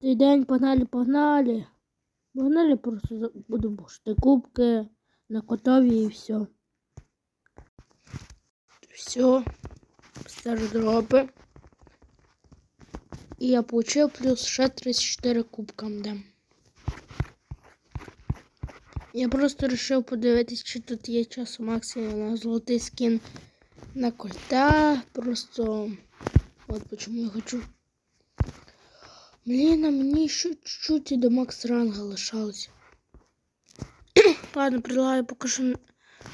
Цей день погнали, погнали. Погнали, просто буду бушити кубки на котові і все. Все. Ставлю дропи. І я получив плюс ще 34 кубкам дам. Я просто вирішив подивитись, чи тут є часу максимум на золотий скін на кольта. Просто от почему я хочу. Блін, а мені еще чуть-чуть і до макс ранга лишалось. Ладно, предлагаю поки що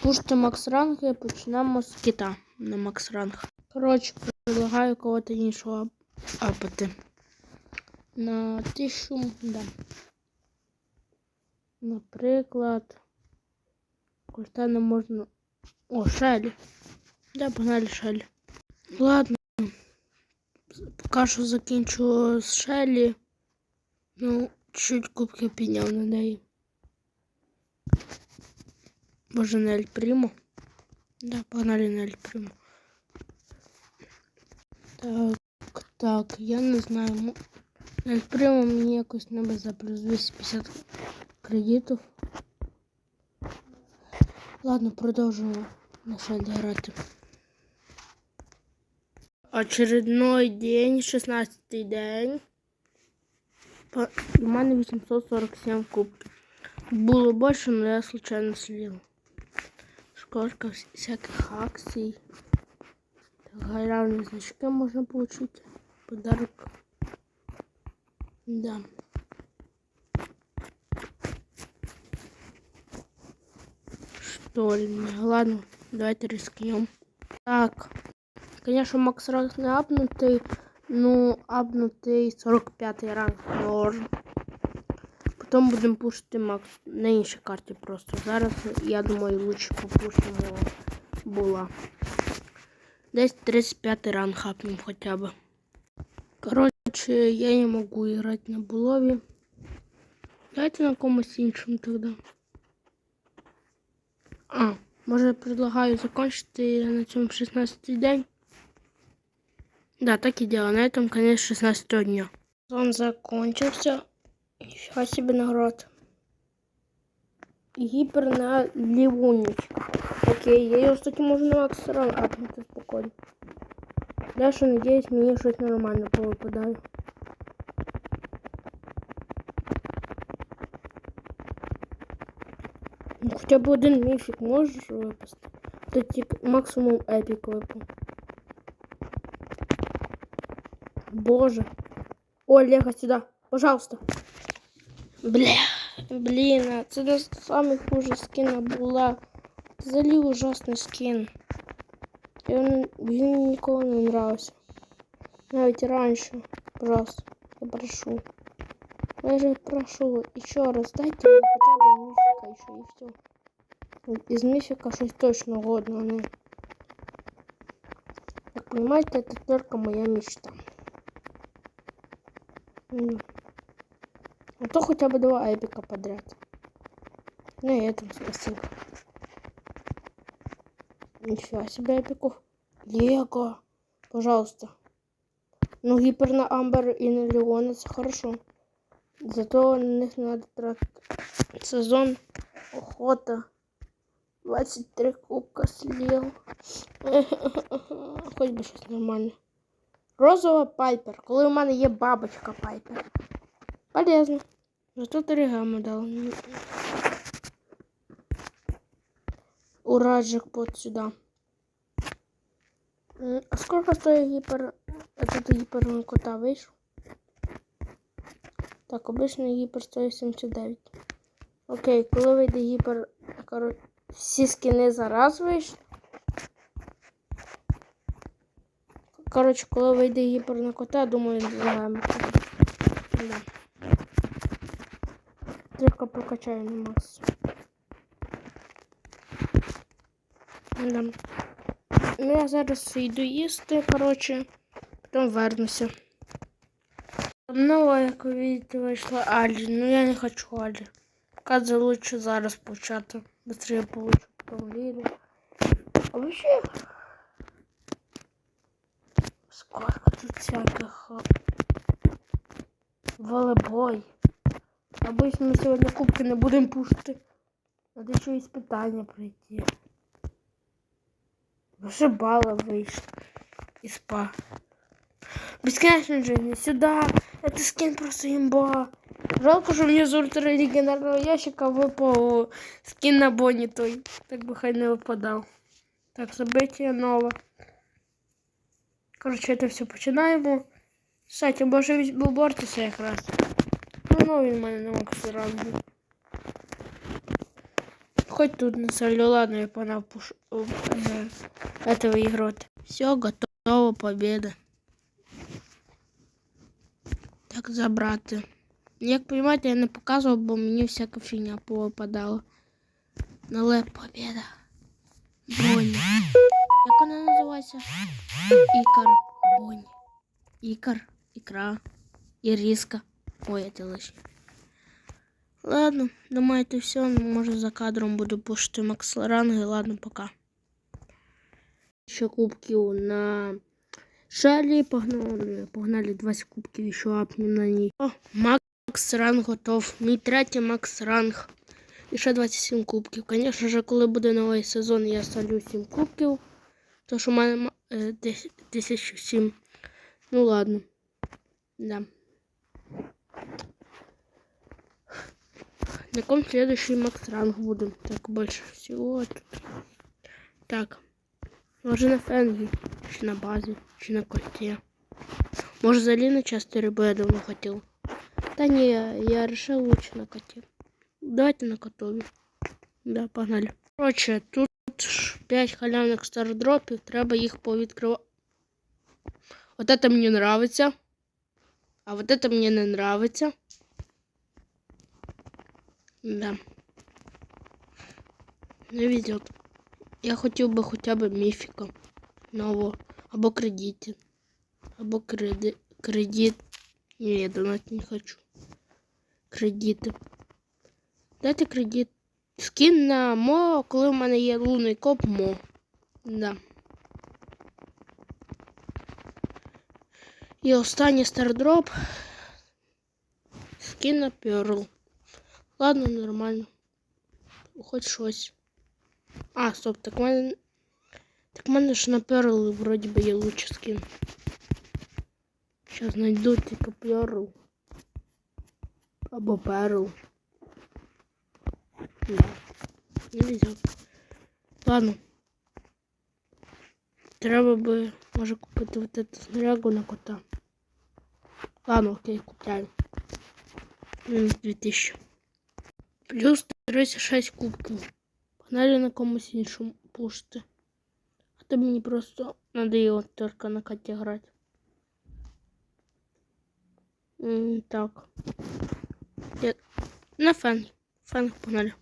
пушити макс ранг і почнемо з кита на макс ранг. Коротше, предлагаю кого-то іншого ап- апати. На тисячу, да. Наприклад. Кольта можна. О, Шелі. Да, погнали Шелі. Ладно. Поки що закінчу з Шелі. Ну, чуть кубки підняв на неї. Боже, на Ель Примо. Да, погнали на Ель Примо. Так, так, я не знаю. Ель Примо мені якось треба за плюс 250 кредитів. Ладно, продовжуємо на Шелі грати. Очередной день, 16 день. По- У мене 847 кубків. Було більше, але я случайно слів. Сколько вс- всяких акцій. Так, Гайравні значки можна получить. Подарок. Да. Что ли? Ладно, давайте рискнем. Так. Конечно, Макс ранг не апнутий. Ну, апнутий 45 ранг норм. Потім будемо пушити Макс на іншій карті просто. Зараз, я думаю, лучше попушимо була. Десь 35 ранг апнем хоча б. Короче, я не можу грати на булові. Давайте на комусь іншому тоді. А, може предлагаю закончити на цьому 16 день. Да, так и дело. На этом конец 16 дня. Он закончился. Нифига себе наград. Гипер на ливунечка. Окей, я ее, кстати, можно на макс ран апнути спокойно. Дальше, надеюсь, мне что-то нормально повыпадает. Ну, хотя бы один мифик можешь выпасть? Это типа максимум эпик выпал. Боже. О, Лего, сюда. Пожалуйста. Бля. Блін, а це не самий хуже скіна була. Взагалі ужасний скін. Він, він мені ніколи не нравився. Навіть раніше. Пожалуйста. Я прошу. Я же прошу. Еще раз дайте мне хотя бы мифика еще и все. Из мифика щось точно годно, а не. Как понимаете, это только моя мечта. А то хотя бы два эпика подряд. На этом спасибо. Нифига себе эпиков. Лего. Пожалуйста. Ну, гипер на Амбер и на Леон это хорошо. Зато на них надо тратить. Сезон охота. 23 кубка слів. Хоч би щось нормальне. Розова пайпер. Коли у мене є бабочка пайпер. Полезно. Зато три гами дали. Ура, джекпот сюда. А сколько стоит гипер... Этот гипер на кота вийшов? Так, обичний гіпер стоїть 79. Окей, коли вийде гіпер, коротше, всі скини зараз вийшли. Коротше, коли вийде гіпер на кота, думаю, зіграємо. Да. Трішки прокачаю на макс. Да. Ну, я зараз йду їсти, коротше, потім вернуся. Там нова, як ви видите, вийшла Алі. Ну я не хочу Алі. Каза лучше зараз почати. Быстрее получу потом А вообще... Сколько тут всяких... волейбой. Обычно ми сьогодні кубки не будемо пушити. Надо ще іспитання пройти. Вже бала вийшло. І спа. Бесконечно жизни. Сюда. Это скин просто имба. Жалко, что мне из ультралегендарного ящика выпал скин на Бонни той. Так бы хай не выпадал. Так, событие новое. Короче, это все починаємо. Кстати, може весь білбортися якраз. Ну, ну він в мене не мог рангу. Хоть тут на солю, ладно, я пора пуш... э, это выигрывать. Все, готово, победа. Так забрати. Як розумієте, я не показував, бо мені всяка фігня повипадала. Але победа. Бонні. Як вона називається? Ікар. Бонні. Ікар. Ікра. Іріска. Ой, это лише. Ладно, думаю, это все. Може за кадром буду пушити Макс Ранги. Ладно, пока. Ще кубків на шалі. Погнали, погнали 20 кубків ще апнем на ній. О, Макс ранг готов. Мій третій Макс ранг. І ще 27 кубків. Звісно ж, коли буде новий сезон, я ставлю 7 кубків. То що в мене ма- е, 10 1007. Ну ладно. Да. На ком следующий Макс ранг будем? Так, больше всего тут. Так. Може на фенгі, чи на базі, чи на кольте. Може взагалі на часто бо я давно хотів. Та ні, я решил лучше на коте. Давайте на котові. Да, погнали. Короче, тут 5 халявних стардропів, треба їх повідкривати. Вот это мне нравится. А вот это мне не нравится. Да. Не везет. Я хотів би хоча б міфіка нового. Або кредити. Або креди... кредит. Ні, я донат не хочу. Кредити. Дайте кредит. Скін на мо, коли в мене є лунний коп мо. Да. І останній стардроп. Скін на перл. Ладно, нормально. Хоч щось. А, стоп, так в мене. Так в мене ж на перл вроді би є лучший скін. Сейчас знайду тільки перл. Або перл. Да. Не везет. Ладно. Треба би, може, купити вот эту снарягу на кота. Ладно, окей, купляю. М, 2000. Плюс 36 кубків. Погнали на комусь іншому пушити. А то мені просто надоело только на коте грати. Так. Я... На фен. Фен погнали.